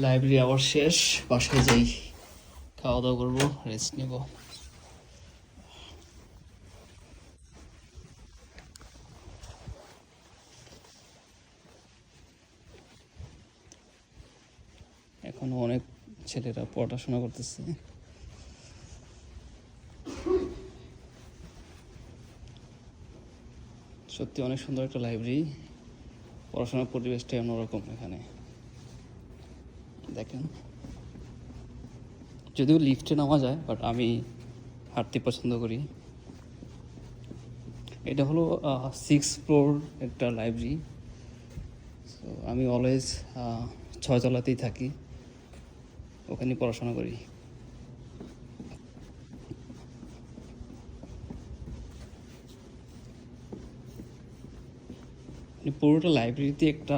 Library আবার শেষ বাসায় যাই। খাওয়া দাওয়া করব রেস্ট নেব। এখনও অনেক ছেলেরা পড়াশোনা করতেছে। সত্যি অনেক সুন্দর একটা লাইব্রেরি পড়াশোনার পরিবেশটাই অন্যরকম এখানে। দেখেন। যদিও লিফটে নামা যায় বাট আমি হাঁটতে পছন্দ করি। এটা হলো সিক্স ফ্লোর একটা লাইব্রেরি সো আমি অলওয়েজ ছয়তলাতেই থাকি। ওখানে পড়াশোনা করি। মানে পুরোটা লাইব্রেরিতে একটা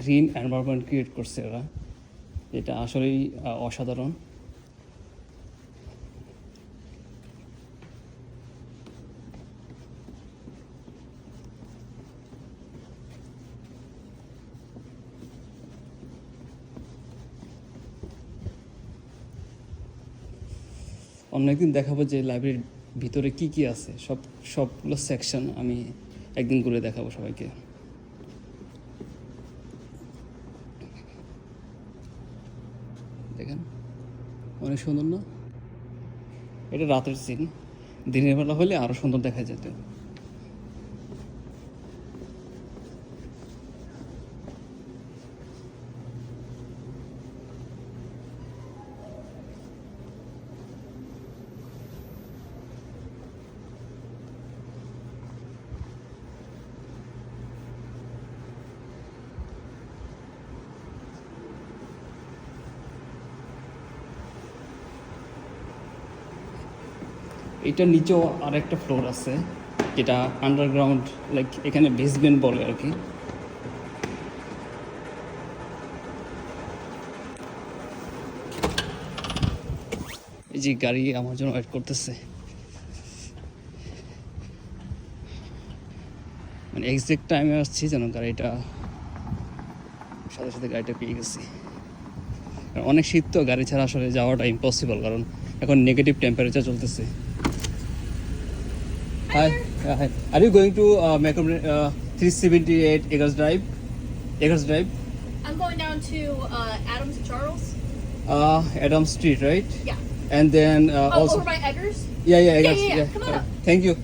গ্রিন এনভায়রনমেন্ট ক্রিয়েট করছে ওরা এটা আসলেই অসাধারণ। অন্য একদিন দেখাবো যে লাইব্রেরির ভিতরে কি কি আছে। সব, সবগুলো সেকশন আমি একদিন করে দেখাবো সবাইকে। দেখেন। অনেক সুন্দর না? এটা রাতের সিন দিনের বেলা হলে আরও সুন্দর দেখা যেত। এটার নিচেও আর একটা ফ্লোর আছে, যেটা আন্ডারগ্রাউন্ড লাইক এখানে বেসমেন্ট বলে আর কি। এই যে গাড়ি আমার জন্য ওয়েট করতেছে। মানে এক্সাক্ট টাইমে আসছি যেন গাড়িটা, সাথে সাথে গাড়িটা পেয়ে গেছি। অনেক শীত তো, গাড়ি ছাড়া আসলে যাওয়াটা ইম্পসিবল কারণ এখন নেগেটিভ টেম্পারেচার চলতেছে। Hi, uh, hi. Are you going to uh, Macomb, uh, 378 Acres Drive? Acres Drive? I'm going down to uh, Adams and Charles. Uh, Adam Street, right? Yeah. And then uh, Oh, also. over by Eggers. Yeah, yeah, Yeah, Acres. yeah, yeah. Come on Uh, up. Thank you.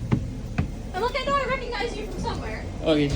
And look, I know I recognize you from somewhere. Okay.